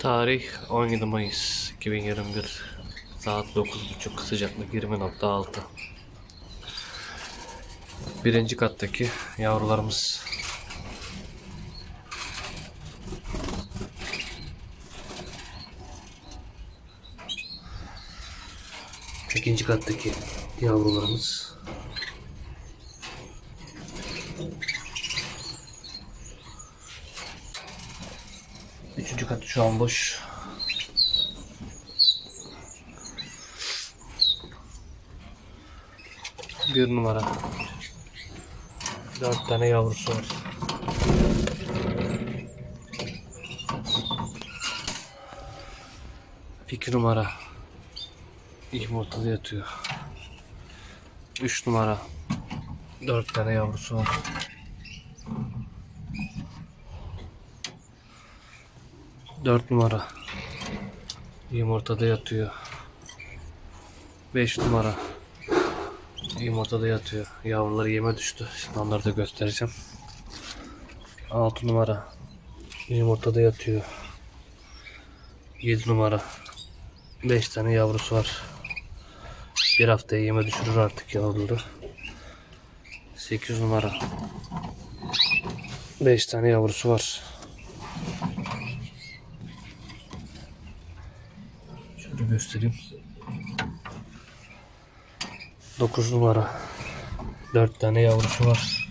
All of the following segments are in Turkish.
Tarih 17 Mayıs 2021 Saat 9.30 sıcaklık 20.6 Birinci kattaki yavrularımız. İkinci kattaki yavrularımız Üçüncü kat şu an boş. Bir numara. Dört tane yavrusu var. İki numara. Yumurtada yatıyor. Üç numara. Dört tane yavrusu var. Dört numara. Yumurtada yatıyor. Beş numara. Yumurtada yatıyor. Yavruları yeme düştü. Şimdi onları da göstereceğim. Altı numara. Yumurtada yatıyor. Yedi numara. Beş tane yavrusu var. Bir haftaya yeme düşürür artık yavruları. Sekiz numara. Beş tane yavrusu var. Göstereyim. 9 numara. 4 tane yavrusu var.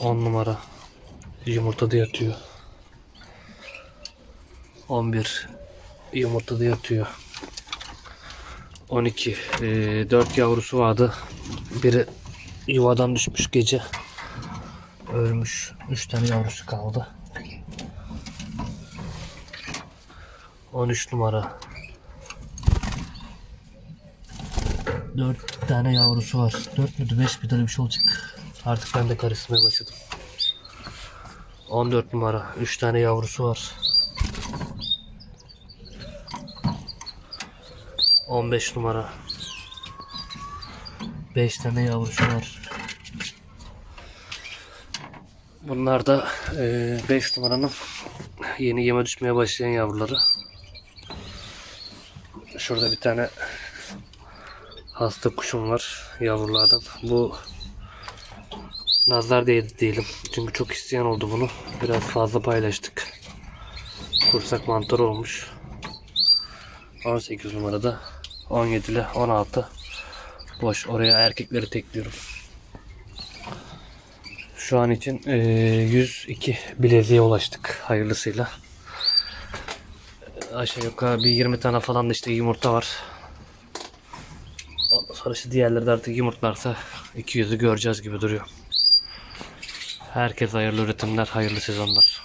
10 numara. Yumurtada yatıyor. 11 yumurtada yatıyor. 12 4 yavrusu vardı. Biri yuvadan düşmüş gece. Ölmüş. 3 tane yavrusu kaldı. 13 numara. 4 tane yavrusu var. 4 müydü 5 müydü öyle bir şey olacak. Artık ben de karıştırmaya başladım. 14 numara. 3 tane yavrusu var. 15 numara. 5 tane yavrusu var. Bunlar da 5 numaranın yeni yeme düşmeye başlayan yavruları. Şurada bir tane hasta kuşum var yavrulardan. Bu nazar değdi diyelim. Çünkü çok isteyen oldu bunu. Biraz fazla paylaştık. Kursak mantar olmuş. 18 numarada 17 ile 16 boş. Oraya erkekleri tekliyorum. Şu an için eee, 102 bileziğe ulaştık hayırlısıyla. Aşağı yukarı bir 20 tane falan da işte yumurta var. Ondan sonra işte diğerleri de artık yumurtlarsa 200'ü göreceğiz gibi duruyor. Herkes hayırlı üretimler, hayırlı sezonlar.